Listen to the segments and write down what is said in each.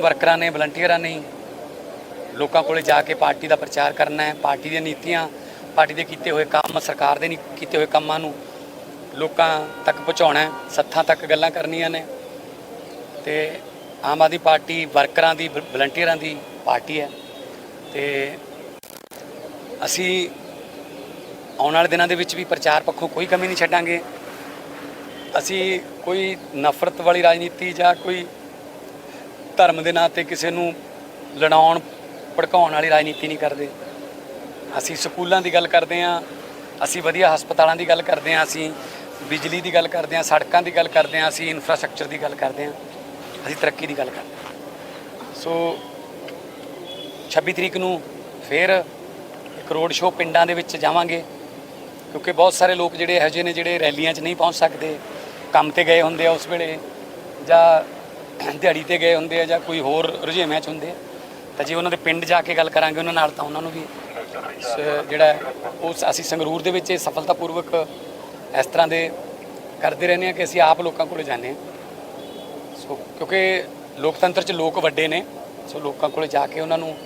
ਵਰਕਰਾਂ ਨੇ ਵਲੰਟੀਅਰਾਂ ਨੇ ਲੋਕਾਂ ਕੋਲੇ ਜਾ ਕੇ ਪਾਰਟੀ ਦਾ ਪ੍ਰਚਾਰ ਕਰਨਾ ਹੈ, ਪਾਰਟੀ ਦੀਆਂ ਨੀਤੀਆਂ, ਪਾਰਟੀ ਦੇ ਕੀਤੇ ਹੋਏ ਕੰਮ, ਸਰਕਾਰ ਦੇ ਨਹੀਂ ਕੀਤੇ ਹੋਏ ਕੰਮਾਂ ਨੂੰ ਲੋਕਾਂ ਤੱਕ ਪਹੁੰਚਾਉਣਾ ਸੱਥਾਂ ਤੱਕ ਗੱਲਾਂ ਕਰਨੀਆਂ ਨੇ ਤੇ ਆਮ ਆਦਮੀ ਪਾਰਟੀ ਵਰਕਰਾਂ ਦੀ ਵਲੰਟੀਅਰਾਂ ਦੀ ਪਾਰਟੀ ਹੈ ਤੇ ਅਸੀਂ ਆਉਣ ਵਾਲੇ ਦਿਨਾਂ ਦੇ ਵਿੱਚ ਵੀ ਪ੍ਰਚਾਰ ਪੱਖੋਂ ਕੋਈ ਕਮੀ ਨਹੀਂ ਛੱਡਾਂਗੇ। ਅਸੀਂ ਕੋਈ ਨਫ਼ਰਤ ਵਾਲੀ ਰਾਜਨੀਤੀ ਜਾਂ ਕੋਈ ਧਰਮ ਦੇ ਨਾਂ ਤੇ ਕਿਸੇ ਨੂੰ ਲੜਾਉਣ, ਭੜਕਾਉਣ ਵਾਲੀ ਰਾਜਨੀਤੀ ਨਹੀਂ ਕਰਦੇ। ਅਸੀਂ ਸਕੂਲਾਂ ਦੀ ਗੱਲ ਕਰਦੇ ਹਾਂ, ਅਸੀਂ ਵਧੀਆ ਹਸਪਤਾਲਾਂ ਦੀ ਗੱਲ ਕਰਦੇ ਹਾਂ, ਅਸੀਂ ਬਿਜਲੀ ਦੀ ਗੱਲ ਕਰਦੇ ਹਾਂ, ਸੜਕਾਂ ਦੀ ਗੱਲ ਕਰਦੇ ਹਾਂ, ਅਸੀਂ ਇਨਫਰਾਸਟ੍ਰਕਚਰ ਦੀ ਗੱਲ ਕਰਦੇ ਹਾਂ, ਅਸੀਂ ਤਰੱਕੀ ਦੀ ਗੱਲ ਕਰਦੇ ਹਾਂ। ਸੋ 26 ਤਰੀਕ ਨੂੰ ਫਿਰ ਇੱਕ ਰੋਡ ਸ਼ੋਅ ਪਿੰਡਾਂ ਦੇ ਵਿੱਚ ਜਾਵਾਂਗੇ, ਕਿਉਂਕਿ ਬਹੁਤ ਸਾਰੇ ਲੋਕ ਜਿਹੜੇ ਇਹੋ ਜਿਹੇ ਨੇ ਜਿਹੜੇ ਰੈਲੀਆਂ 'ਚ ਨਹੀਂ ਪਹੁੰਚ ਸਕਦੇ, ਕੰਮ ਤੇ ਗਏ ਹੁੰਦੇ ਆ ਉਸ ਵੇਲੇ ਜਾਂ ਦਿਹਾੜੀ ਤੇ ਗਏ ਹੁੰਦੇ ਆ ਜਾਂ ਕੋਈ ਹੋਰ ਰੁਝੇਵਿਆਂ 'ਚ ਹੁੰਦੇ ਆ। ਤਾਂ ਜੇ ਉਹਨਾਂ ਦੇ ਪਿੰਡ ਜਾ ਕੇ ਗੱਲ ਕਰਾਂਗੇ ਉਹਨਾਂ ਨਾਲ, ਤਾਂ ਉਹਨਾਂ ਨੂੰ ਵੀ ਸ- ਜਿਹੜਾ ਉਹ ਸ- ਅਸੀਂ ਸੰਗਰੂਰ ਦੇ ਵਿੱਚ ਇਹ ਸਫਲਤਾਪੂਰਵਕ ਇਸ ਤਰ੍ਹਾਂ ਦੇ ਕਰਦੇ ਰਹਿੰਦੇ ਆ ਕਿ ਅਸੀਂ ਆਪ ਲੋਕਾਂ ਕੋਲੇ ਜਾਂਦੇ ਹਾਂ। ਸੋ ਕਿਉਂਕਿ ਲੋਕਤੰਤਰ 'ਚ ਲੋਕ ਵੱਡੇ ਨੇ, ਸੋ ਲੋਕਾਂ ਕੋਲੇ ਜਾ ਕੇ ਉਹਨਾਂ ਨੂੰ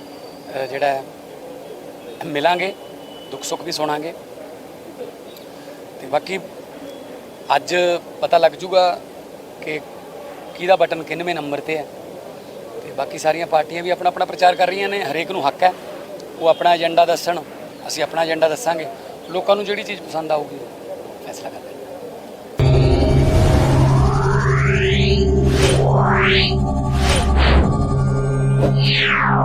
ਜਿਹੜਾ ਮਿਲਾਂਗੇ, ਦੁੱਖ ਸੁੱਖ ਵੀ ਸੁਣਾਂਗੇ। ਤੇ ਬਾਕੀ ਅੱਜ ਪਤਾ ਲੱਗ ਜੂਗਾ ਕਿ ਕਿਹਦਾ ਬਟਨ ਕਿੰਨਵੇਂ ਨੰਬਰ ਤੇ ਹੈ। ਤੇ ਬਾਕੀ ਸਾਰੀਆਂ ਪਾਰਟੀਆਂ ਵੀ ਆਪਣਾ ਆਪਣਾ ਪ੍ਰਚਾਰ ਕਰ ਰਹੀਆਂ ਨੇ, ਹਰੇਕ ਨੂੰ ਹੱਕ ਹੈ। ਉਹ ਆਪਣਾ ਏਜੰਡਾ ਦੱਸਣ, ਅਸੀਂ ਆਪਣਾ ਏਜੰਡਾ ਦੱਸਾਂਗੇ। ਲੋਕਾਂ ਨੂੰ ਜਿਹੜੀ ਚੀਜ਼ ਪਸੰਦ ਆਊਗੀ, ਫੈਸਲਾ ਕਰ ਲੈਣਗੇ Yeah.